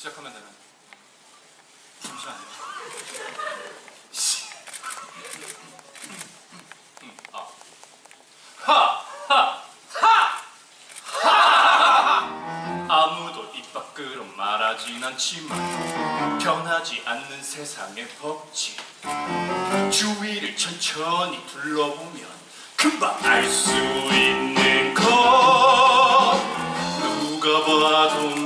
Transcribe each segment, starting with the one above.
시작하면 되는. 잠시만요. 음, 아. 입 밖으로 말하진 않지만 변하지 않는 세상의 법칙. 주위를 천천히 둘러보면 금방 알 수 있는 것. 누가 봐도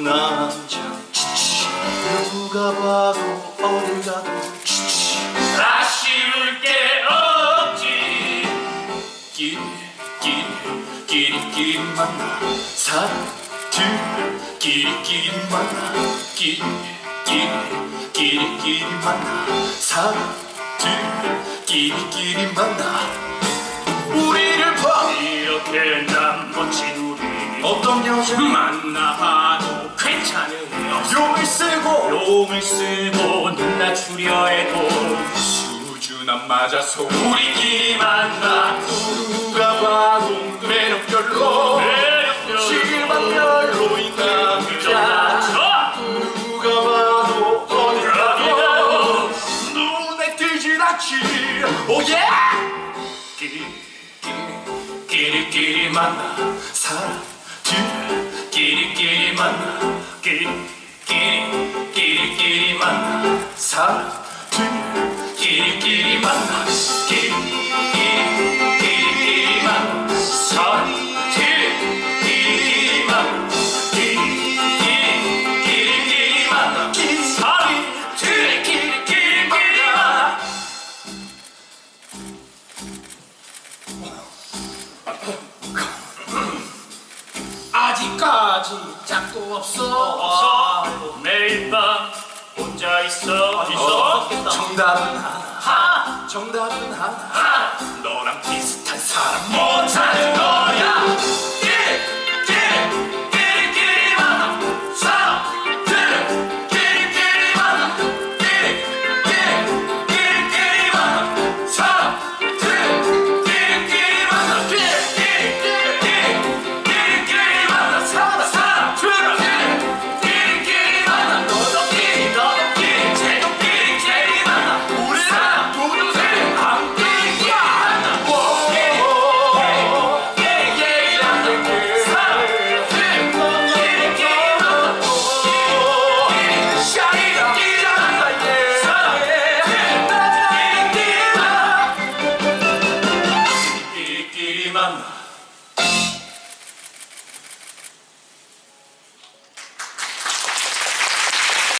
좋은 남자. 치치 누가 봐도 어딜 가도 아쉬울 게 없지. 길, 길, 끼리끼리 만나. 사람들 끼리끼리 만나. 길, 길, 끼리끼리 만나. 사람들 끼리끼리 만나. 우리를 봐. 이렇게 난 멋진 우리 어떤 여자 여자 용을 쓰고 용을 쓰고 눈 낮추려 해도 수준 안 맞아서 우리끼리 만나. 누가 봐도 매력 별로 실망 별로인 남자 누가 봐도 어디 가도 눈에 띄질 않지. 오예! 끼리 끼리 끼리끼리 만나. 사람들 끼리끼리 만나. 끼리 끼리 끼리끼리 만나 사람들 끼리끼리 아직까지 짝도 없어. 매일 밤 혼자 있어 있어 정답은 하나. 하 정답은 하나. 하 너랑 비슷한 사람